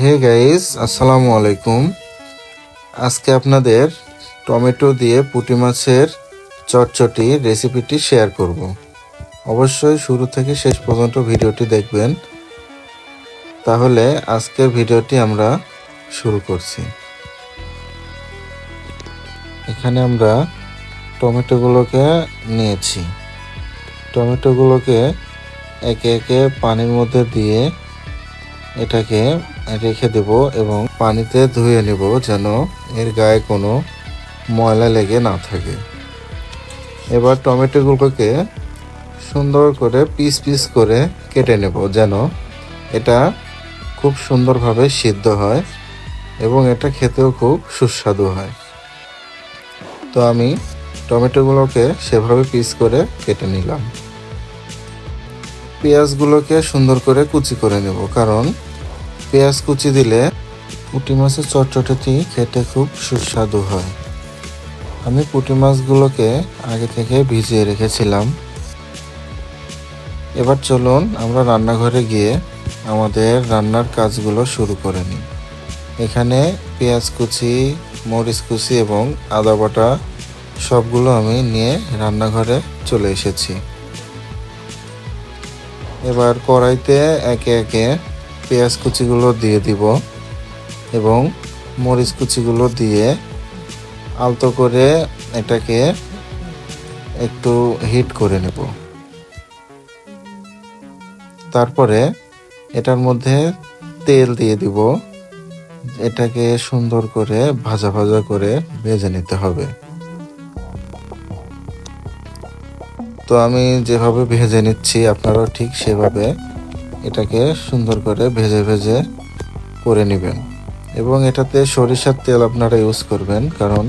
Hey guys, আসসালামু আলাইকুম। আজকে আপনাদের টমেটো দিয়ে পুঁটি মাছের চটচটি রেসিপিটি শেয়ার করব। অবশ্যই শুরু থেকে শেষ পর্যন্ত ভিডিওটি দেখবেন। তাহলে আজকের ভিডিওটি আমরা শুরু করছি। এখানে আমরা টমেটোগুলোকে নিয়েছি। টমেটোগুলোকে একে একে পানির মধ্যে দিয়ে এটাকে রেখে দেব এবং পানিতে ধুয়ে নেব যেন এর গায়ে কোনো ময়লা লেগে না থাকে। এবার টমেটোগুলোকে সুন্দর করে পিস পিস করে কেটে নেব যেন এটা খুব সুন্দরভাবে সিদ্ধ হয় এবং এটা খেতেও খুব সুস্বাদু হয়। তো আমি টমেটোগুলোকে সেভাবে পিস করে কেটে নিলাম। পেঁয়াজগুলোকে সুন্দর করে কুচি করে নেব, কারণ পেঁয়াজ কুচি দিলে পুঁটি মাছের চটচটেটি খেতে খুব সুস্বাদু হয়। আমি পুঁটি মাছগুলোকে আগে থেকে ভিজিয়ে রেখেছিলাম। এবার চলুন আমরা রান্নাঘরে গিয়ে আমাদের রান্নার কাজগুলো শুরু করে নিই। এখানে পেঁয়াজ কুচি, মরিচ কুচি এবং আদা বাটা সবগুলো আমি নিয়ে রান্নাঘরে চলে এসেছি। এবার কড়াইতে একে একে পেঁয়াজ কুচিগুলো দিয়ে দিব এবং মরিচ কুচিগুলো দিয়ে আলতো করে এটাকে একটু হিট করে নেব। তারপরে এটার মধ্যে তেল দিয়ে দিব। এটাকে সুন্দর করে ভাজা ভাজা করে ভেজে নিতে হবে। তো আমি যেভাবে ভেজে নিচ্ছি, আপনারাও ঠিক সেভাবে এটাকে সুন্দর করে ভেজে ভেজে করে নেবেন। এবং এটাতে সরিষার তেল আপনারা ইউজ করবেন, কারণ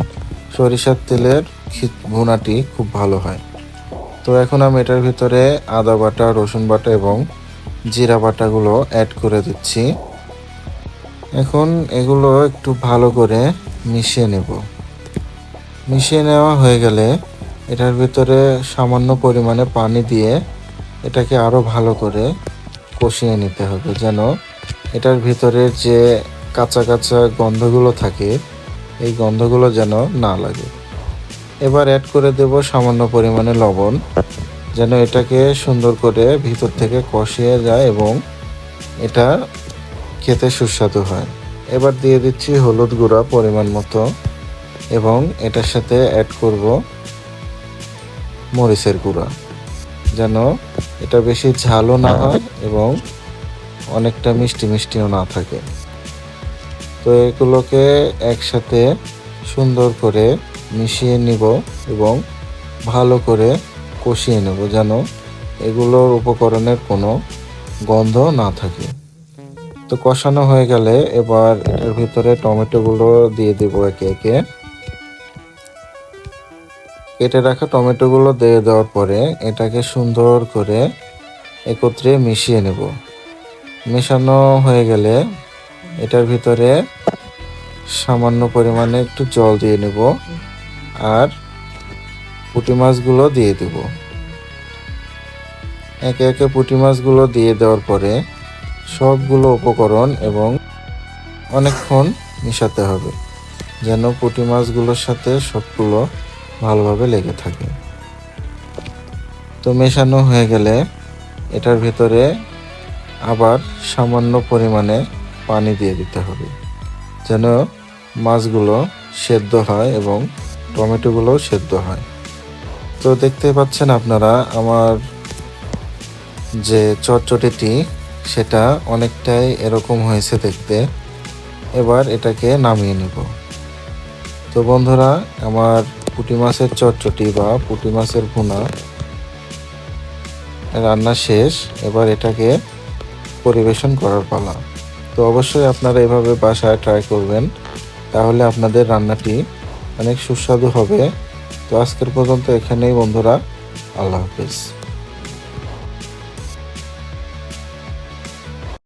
সরিষার তেলের ভুনাটি খুব ভালো হয়। তো এখন আমি এটার ভিতরে আদা বাটা, রসুন বাটা এবং জিরা বাটাগুলো অ্যাড করে দিচ্ছি। এখন এগুলো একটু ভালো করে মিশিয়ে নেব। মিশিয়ে নেওয়া হয়ে গেলে এটার ভিতরে সামান্য পরিমাণে পানি দিয়ে এটাকে আরও ভালো করে কষিয়ে নিতে হবে যেন এটার ভিতরে যে কাঁচা কাঁচা গন্ধগুলো থাকে, এই গন্ধগুলো যেন না লাগে। এবার অ্যাড করে দেব সামান্য পরিমাণে লবণ, যেন এটাকে সুন্দর করে ভিতর থেকে কষিয়ে যায় এবং এটা খেতে সুস্বাদু হয়। এবার দিয়ে দিচ্ছি হলুদ গুঁড়া পরিমাণ মতো এবং এটার সাথে অ্যাড করব মরিচের গুঁড়া। যেন এটা বেশি ঝালও না হয় এবং অনেকটা মিষ্টি মিষ্টিও না থাকে। তো এগুলোকে একসাথে সুন্দর করে মিশিয়ে নিব এবং ভালো করে কষিয়ে নেব যেন এগুলোর উপকরণের কোনো গন্ধ না থাকে। তো কষানো হয়ে গেলে এবার এটার ভিতরে টমেটোগুলো দিয়ে দেবো একে একে। কেটে রাখা টমেটোগুলো দিয়ে দেওয়ার পরে এটাকে সুন্দর করে একত্রে মিশিয়ে নেব। মেশানো হয়ে গেলে এটার ভিতরে সামান্য পরিমাণে একটু জল দিয়ে নেব আর পুঁটি মাছগুলো দিয়ে দেব। একে একে পুঁটি মাছগুলো দিয়ে দেওয়ার পরে সবগুলো উপকরণ এবং অনেকক্ষণ মিশাতে হবে, যেন পুঁটি মাছগুলোর সাথে সবগুলো ভালোভাবে লেগে থাকে। তো মেশানো হয়ে গেলে এটার ভিতরে আবার সামান্য পরিমাণে পানি দিয়ে দিতে হবে, যেন মাছগুলো সেদ্ধ হয় এবং টমেটোগুলোও সেদ্ধ হয়। তো দেখতে পাচ্ছেন আপনারা, আমার যে চটচটিটি, সেটা অনেকটাই এরকম হয়েছে দেখতে। এবার এটাকে নামিয়ে নেব। তো বন্ধুরা, আমার পুঁটি মাছের চটচটি বা পুঁটি মাছের ভুনা রান্না শেষ। এবার এটাকে পরিবেশন করার পালা। তো অবশ্যই আপনারা এভাবে বাসায় ট্রাই করবেন, তাহলে আপনাদের রান্নাটি অনেক সুস্বাদু হবে। তো আজকের পর্যন্ত এখানেই বন্ধুরা, আল্লাহ হাফিজ।